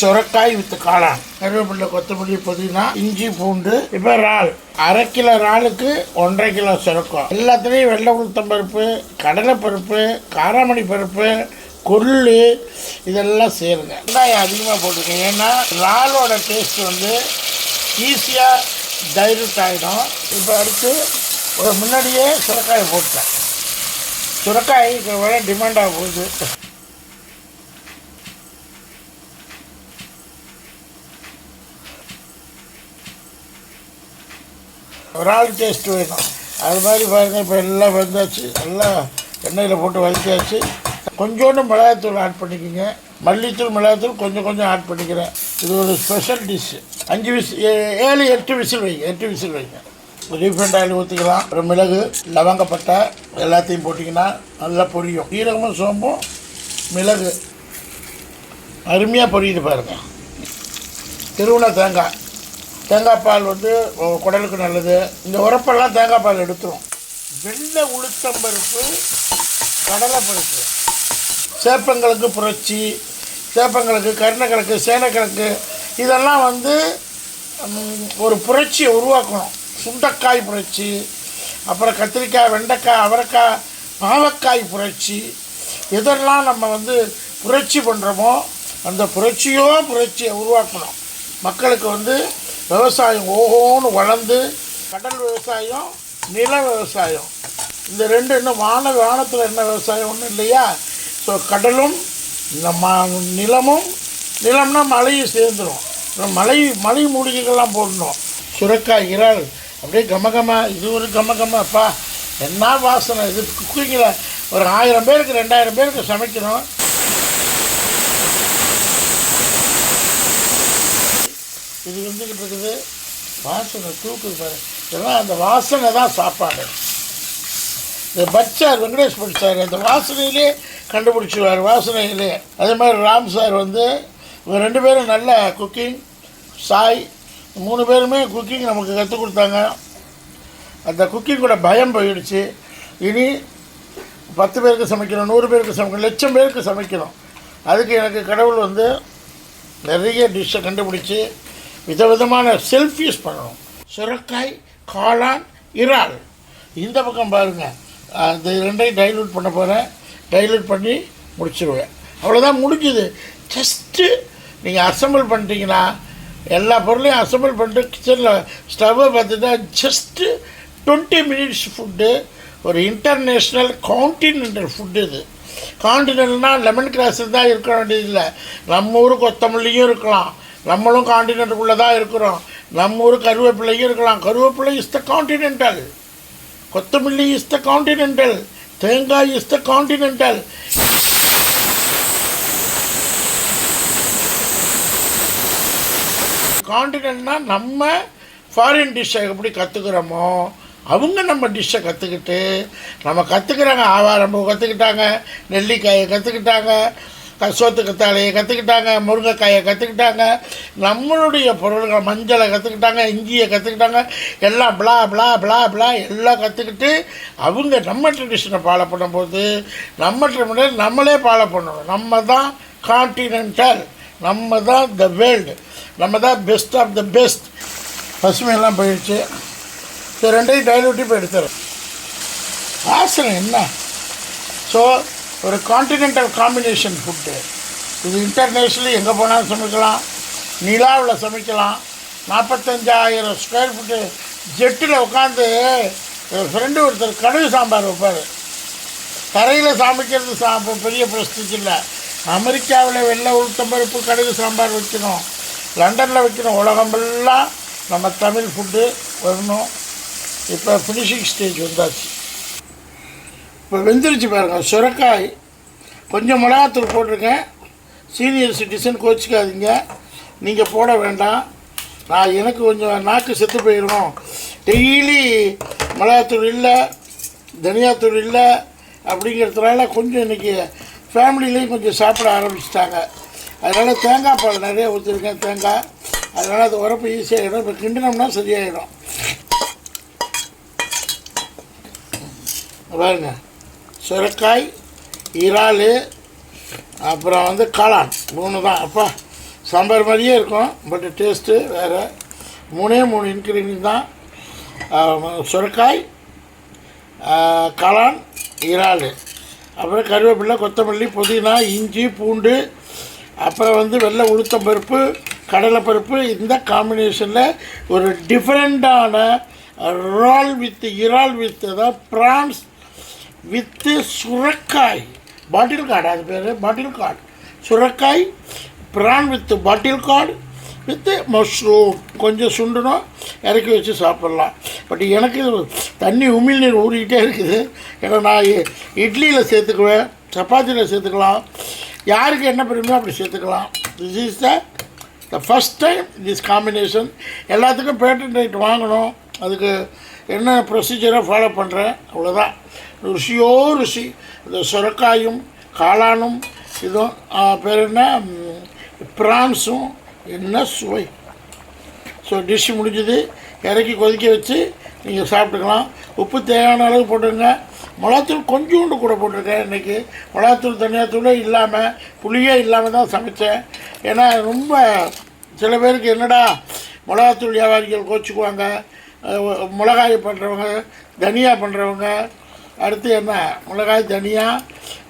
சுரக்காய் வித்து காளான். கருவேப்பிலை கொத்தமல்லி புதினா இஞ்சி பூண்டு இப்போ இறால். அரை கிலோ இறாலுக்கு ஒன்றரை கிலோ சுரக்கம் எல்லாத்துலேயும் வெள்ளை உளுத்தம் பருப்பு கடலைப்பருப்பு காராமணி பருப்பு கொள்ளு இதெல்லாம் சேருங்க. வெங்காயம் அதிகமாக போட்டுக்கோங்க. ஏன்னா இறாலோட டேஸ்ட் வந்து ஈஸியாக டைரூட் ஆகிடும் இப்போ அடுத்து ஒரு முன்னாடியே சுரக்காயை போட்டேன் சுரக்காய் விட டிமாண்டாக போகுது. ஒரு ஆள் டேஸ்ட் வேணும். அது மாதிரி பாருங்கள் இப்போ எல்லாம் வெந்தாச்சு. எல்லாம் எண்ணெயில் போட்டு வதக்கியாச்சு. கொஞ்சோண்டு மிளகாத்தூள் ஆட் பண்ணிக்கோங்க. மல்லித்தூள் மிளகாத்தூள் கொஞ்சம் கொஞ்சம் ஆட் பண்ணிக்கிறேன். இது ஒரு ஸ்பெஷல் டிஷ்ஷு அஞ்சு விசில் ஏழு எட்டு விசில் வைங்க. எட்டு விசில் வைங்க. ரீஃபைண்ட் ஆயில் ஊற்றிக்கலாம் அப்புறம் மிளகு லவங்கப்பட்டை எல்லாத்தையும் போட்டிங்கன்னா நல்லா பொரியும். ஈரகமும் சோம்பும் மிளகு. அருமையாக பொரியுது பாருங்கள் திருவுண தேங்காய். தேங்காய் பால் வந்து குடலுக்கு நல்லது. இந்த உரப்பெல்லாம் தேங்காய் பால் எடுத்துரும். வெள்ளை உளுத்தம் பருப்பு கடலை பருப்பு. சேப்பங்களுக்கு புரட்சி சேப்பங்களுக்கு கருணக்கிழக்கு சேனக்கிழக்கு இதெல்லாம் வந்து ஒரு புரட்சியை உருவாக்கணும். சுண்டக்காய் புரட்சி அப்புறம் கத்திரிக்காய் வெண்டைக்காய் அவரைக்காய் பாவக்காய் புரட்சி. இதெல்லாம் நம்ம வந்து புரட்சி பண்ணுறோமோ அந்த புரட்சியோ புரட்சியை உருவாக்கணும். மக்களுக்கு வந்து விவசாயம் ஓஹோன்னு வளர்ந்து கடல் விவசாயம் நில விவசாயம். இந்த ரெண்டு இன்னும் வான வானத்தில் என்ன விவசாயம் ஒன்றும் இல்லையா? ஸோ கடலும் இந்த ம நிலமும் நிலம்னா மழையும் சேர்ந்துடும் மலை மலை மூலிகைகள்லாம் போடணும். சுரக்காய் இறால். அப்படியே கமகமா இது ஒரு கமகமாப்பா. என்ன வாசனை இது குக்கிங்கில் ஒரு ஆயிரம் பேருக்கு ரெண்டாயிரம் பேருக்கு சமைக்கணும். இது இருந்துக்கிட்டு இருக்குது. வாசனை தூக்குது பாரு. இதெல்லாம் அந்த வாசனை தான் சாப்பாடு. இந்த பச்சார் வெங்கடேஷ் பட் சார் அந்த வாசனையிலே கண்டுபிடிச்சிடுவார் வாசனையிலே. அதே மாதிரி ராம் சார் வந்து இவங்க ரெண்டு பேரும் நல்ல குக்கிங் சாய் மூணு பேருமே குக்கிங் நமக்கு கற்றுக் கொடுத்தாங்க. அந்த குக்கிங்கோட பயம் போயிடுச்சு. இனி பத்து பேருக்கு சமைக்கணும் நூறு பேருக்கு சமைக்கணும் லட்சம் பேருக்கு சமைக்கணும். அதுக்கு எனக்கு கடவுள் வந்து நிறைய டிஷ்ஷை கண்டுபிடிச்சி விதவிதமான செல்ஃப் யூஸ் பண்ணணும். சுரக்காய் காளான் இறால். இந்த பக்கம் பாருங்கள் அந்த ரெண்டையும் டைலூட் பண்ண போகிறேன் டைலூட் பண்ணி முடிச்சிருவேன். அவ்வளோதான் முடிஞ்சுது. ஜஸ்ட்டு நீங்கள் அசம்பிள் பண்ணிட்டீங்கன்னா எல்லா பொருளையும் அசம்பிள் பண்ணிட்டு கிச்சனில் ஸ்டவ்வை பார்த்துட்டா ஜஸ்ட்டு டுவெண்ட்டி மினிட்ஸ் ஃபுட்டு ஒரு இன்டர்நேஷ்னல் கான்டினென்டல் ஃபுட்டு இது. கான்டினென்ட்னால் லெமன் கிராஸில் தான் இருக்க வேண்டியதில்லை. நம்ம ஊர் கொத்தமல்லியும் இருக்கலாம். நம்மளும் கான்டினென்ட்டுக்குள்ளே தான் இருக்கிறோம். நம்ம ஊர் கருவேப்பிள்ளையும் இருக்கலாம். கருவேப்பிள்ளை இஸ் த காண்டினென்டல் கொத்தமல்லி இஸ் த காண்டினென்டல் தேங்காய் இஸ் த காண்டினென்டல் காண்டினென்ட்னா நம்ம ஃபாரின் டிஷ்ஷை எப்படி கற்றுக்கிறோமோ அவங்க நம்ம டிஷ்ஷை கற்றுக்கிட்டு நம்ம கற்றுக்குறாங்க ஆவாரம்பூ கற்றுக்கிட்டாங்க நெல்லிக்காயை கற்றுக்கிட்டாங்க கசோத்து கத்தாழையை கற்றுக்கிட்டாங்க முருங்கைக்காயை கற்றுக்கிட்டாங்க நம்மளுடைய பொருள்கள் மஞ்சளை கற்றுக்கிட்டாங்க இஞ்சியை கற்றுக்கிட்டாங்க எல்லாம் பிளா பிளா பிளா பிளா எல்லாம் கற்றுக்கிட்டு அவங்க நம்ம ட்ரெடிஷனை ஃபாலோ பண்ணும்போது நம்ம ட்ரெடிஷன் நம்மளே ஃபாலோ பண்ணணும். நம்ம தான் கான்டினென்டல் நம்ம தான் த வேர்ல்டு நம்ம தான் பெஸ்ட் ஆஃப் த பெஸ்ட் பசுமையெல்லாம் போயிடுச்சு. இது ரெண்டையும் டைலூட்டி போய் எடுத்துறேன். வாசனை என்ன? ஸோ ஒரு கான்டினென்டல் காம்பினேஷன் ஃபுட்டு இது இன்டர்நேஷ்னலி எங்கே போனாலும் சமைக்கலாம். நிலாவில் சமைக்கலாம். நாற்பத்தஞ்சாயிரம் ஸ்கொயர் ஃபுட்டு ஜெட்டில் உட்காந்து என் ஃப்ரெண்டு ஒருத்தர் கடுகு சாம்பார் வைப்பார். தரையில் சமைக்கிறது சா பெரிய பிரஸ்டிஜ் இல்லை. அமெரிக்காவில் வெள்ளை உளுத்தம்பருப்பு கடுகு சாம்பார் வைக்கணும். லண்டனில் வைக்கணும். உலகமெல்லாம் நம்ம தமிழ் ஃபுட்டு வரணும் இப்போ ஃபினிஷிங் ஸ்டேஜ் வந்தாச்சு. இப்போ வெந்துருச்சு பாருங்கள் சுரக்காய். கொஞ்சம் மிளகாத்தூள் போட்டிருக்கேன். சீனியர் சிட்டிசன் கோச்சிக்காதீங்க. நீங்கள் போட வேண்டாம். நான் எனக்கு கொஞ்சம் நாக்கு செத்து போயிடும் டெய்லி மிளகாத்தூள் இல்லை தனியாத்தூள் இல்லை அப்படிங்கிறதுனால கொஞ்சம் இன்றைக்கி ஃபேமிலியிலையும் கொஞ்சம் சாப்பிட ஆரம்பிச்சிட்டாங்க. அதனால் தேங்காய் பால் நிறைய ஊற்றிருக்கேன் தேங்காய். அதனால் அது உரப்பு ஈஸியாகிடும் இப்போ கிண்டினோம்னா சரியாயிடும். பாருங்கள் சுரக்காய் இறால் அப்புறம் வந்து காளான். மூணு தான் அப்பா சாம்பார் மாதிரியே இருக்கும். பட் டேஸ்ட்டு வேறு. மூணே மூணு இன்க்ரீடியன்ட் தான். சுரக்காய் காளான் இறால். அப்புறம் கருவேப்பிலை கொத்தமல்லி புதினா இஞ்சி பூண்டு அப்புறம் வந்து வெள்ளை உளுத்தம் பருப்பு கடலைப்பருப்பு இந்த காம்பினேஷனில் ஒரு டிஃப்ரெண்ட்டான ரால் வித் இறால் வித் அதாவது ப்ரான்ஸ் வித்து சுரக்காய். பாட்டில் கார்டு அது பேர் பாட்டில் கார்டு சுரக்காய் prawn with bottle gourd with mushroom கொஞ்சம் சுண்டணும் இறக்கி வச்சு சாப்பிட்லாம். பட் எனக்கு இது தண்ணி உமிழ்நீர் ஊறிக்கிட்டே இருக்குது. ஏன்னா நான் இ- இட்லியில் சேர்த்துக்குவேன் சப்பாத்தியில் சேர்த்துக்கலாம். யாருக்கு என்ன பெருமையோ அப்படி சேர்த்துக்கலாம். This is the the first time this combination எல்லாத்துக்கும் பேட்டன் ரைட் வாங்கணும். அதுக்கு என்ன ப்ரொசீஜரை ஃபாலோ பண்ணுறேன் அவ்வளோதான் ருசியோ ருசி இந்த சுரக்காயும் காளானும் இதுவும் பேர் என்ன? ப்ரான்ஸும் என்ன சுவை? ஸோ டிஷ் முடிஞ்சது. இறக்கி கொதிக்க வச்சு நீங்கள் சாப்பிட்டுக்கலாம். உப்பு தேவையான அளவு போட்டுருங்க மிளகாத்தூள் கொஞ்சோண்டு கூட போட்டிருக்கேன் இன்றைக்கி மிளகாத்தூள் தனியாத்தூளே இல்லாமல் புளியே இல்லாமல் தான் சமைத்தேன் ஏன்னா ரொம்ப சில பேருக்கு என்னடா மிளகாத்தூள் வியாபாரிகள் கோச்சிக்குவாங்க. மிளகாய் பண்ணுறவங்க தனியா பண்ணுறவங்க அடுத்து என்ன மிளகாய் தனியா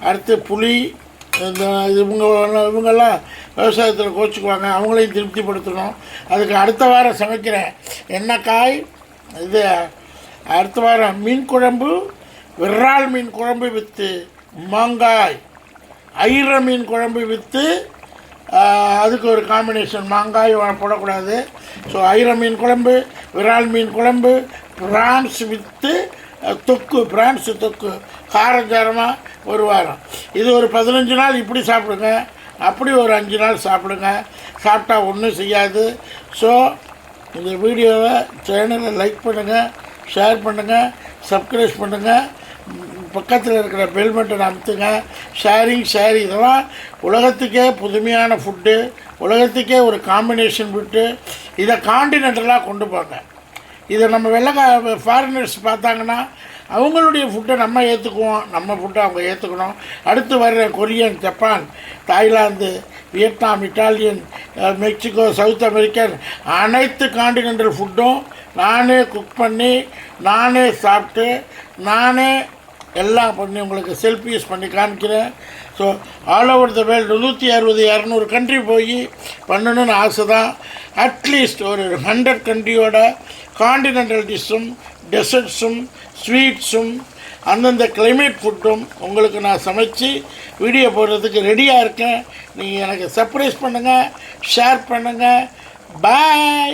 அடுத்து புளி இந்த இவங்க இவங்கெல்லாம் விவசாயத்தில் கோச்சிக்குவாங்க அவங்களையும் திருப்திப்படுத்தணும். அதுக்கு அடுத்த வாரம் சமைக்கிறேன். என்ன காய் இது அடுத்த வாரம் மீன் குழம்பு விரால் மீன் குழம்பு வித்து மாங்காய் ஐர மீன் குழம்பு விற்று அதுக்கு ஒரு காம்பினேஷன் மாங்காய் போடக்கூடாது. ஸோ ஐர மீன் குழம்பு விரால் மீன் குழம்பு பிரான்ஸ் வித்து தொக்கு பிரான்ஸ் தொக்கு. காரஞ்சாரமாக ஒரு வாரம். இது ஒரு பதினஞ்சு நாள் இப்படி சாப்பிடுங்க. அப்படி ஒரு அஞ்சு நாள் சாப்பிடுங்க. சாப்பிட்டா ஒன்றும் செய்யாது. ஸோ இந்த வீடியோவை சேனலை லைக் பண்ணுங்கள் ஷேர் பண்ணுங்கள் சப்ஸ்கிரைப் பண்ணுங்கள் பக்கத்தில் இருக்கிற பெல் பட்டன் அமுத்துங்க ஷேரிங் ஷேரி இதெல்லாம் உலகத்துக்கே புதுமையான ஃபுட்டு உலகத்துக்கே ஒரு காம்பினேஷன் ஃபுட்டு இதை காண்டினென்டலாக கொண்டு போங்க இதை நம்ம வெள்ளக்கா ஃபாரினர்ஸ் பார்த்தாங்கன்னா அவங்களுடைய ஃபுட்டை நம்ம ஏற்றுக்குவோம் நம்ம ஃபுட்டை அவங்க ஏற்றுக்கணும் அடுத்து வர்ற Korean Japan Thailand Vietnam Italian Mexico South American அனைத்து காண்டினென்டல் ஃபுட்டும் நானே குக் பண்ணி நானே சாப்பிட்டு நானே எல்லாம் பண்ணி உங்களுக்கு செல்ஃபீஸ் பண்ணி காமிக்கிறேன். So all over the world நூற்றி அறுபது இரநூறு கண்ட்ரி போய் பண்ணணும்னு ஆசை தான் அட்லீஸ்ட் ஒரு ஹண்ட்ரட் கண்ட்ரியோட காண்டினென்டல் டிஷ்ஷும் டெசர்ட்ஸும் ஸ்வீட்ஸும் அந்தந்த கிளைமேட் ஃபுட்டும் உங்களுக்கு நான் சமைச்சு வீடியோ போடுறதுக்கு ரெடியாக இருக்கேன். நீங்கள் எனக்கு சர்ப்ரைஸ் பண்ணுங்கள் ஷேர் பண்ணுங்கள் பாய்